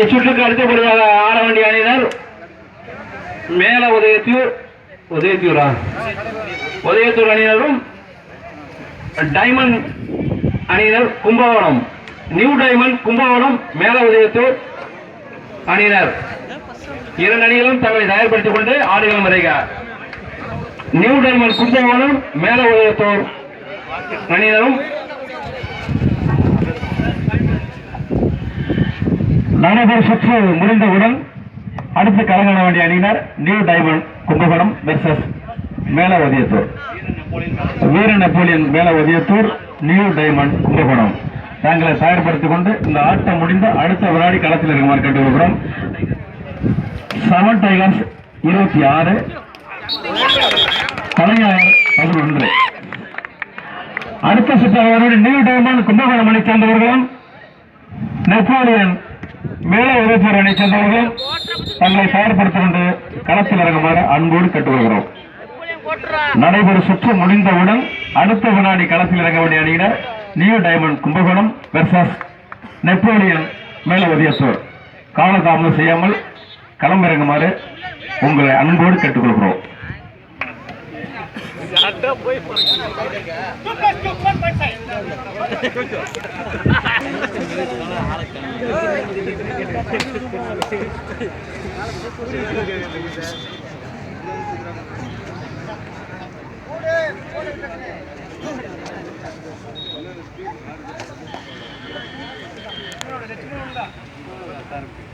இச்சுற்றுக்கு அடுத்தபடியாக ஆட வேண்டிய அணியினர். மேல உதயத்தூர் உதயத்தூரா? உதயத்தூர் அணியினரும் டைமண்ட் அணியினர் கும்பகோணம். நியூ டைமண்ட் கும்பகோணம் மேல உதயத்தூர் அணியினர். இரண்டு அணிகளும் தங்களை தயார்படுத்திக் கொண்டு ஆடுகளம் வரைக. நியூ டைமண்ட் கும்பகோணம் மேல உதயத்தூர் அணியினரும் நடைபெறும் சுற்று முடிந்தவுடன் அடுத்து கலங்காண வேண்டிய அணியினர் நியூ டைமண்ட் கும்பகோணம் வெர்சஸ் மேல உதயத்தூர். வீர நெப்போலியன் மேல உதயத்தூர் நியூ டைமண்ட் கும்பகோணம். தங்களை தயார்படுத்திக் கொண்டு இந்த ஆட்டம் முடிந்த அடுத்த வினாடி களத்தில் இருக்குமாறு கேட்டுக்கொள்கிறோம். செவன் டைகர்ஸ் இருபத்தி ஆறு. கலைஞர் பதினொன்று. அடுத்த சுற்றாளர்கள் நியூ டைமண்ட் கும்பகோணம் அணி சேர்ந்தவர்களும் நெப்போலியன் மேலே உறுப்பினர் அணி சேர்ந்தவர்களும் தங்களை தயார்படுத்திக் கொண்டு களத்தில் இறங்குமாறு அன்போடு கேட்டுக்கொள்கிறோம். நடைபெறும் சுற்று முடிந்தவுடன் அடுத்த வினாடி களத்தில் இறங்க வேண்டிய அணியினர் new diamond Kumbakonam versus Napoleon மேல காலதாமதம் செய்யாமல் களமிறங்குமாறு உங்களை அன்போடு கேட்டுக்கொள்கிறோம் Thank.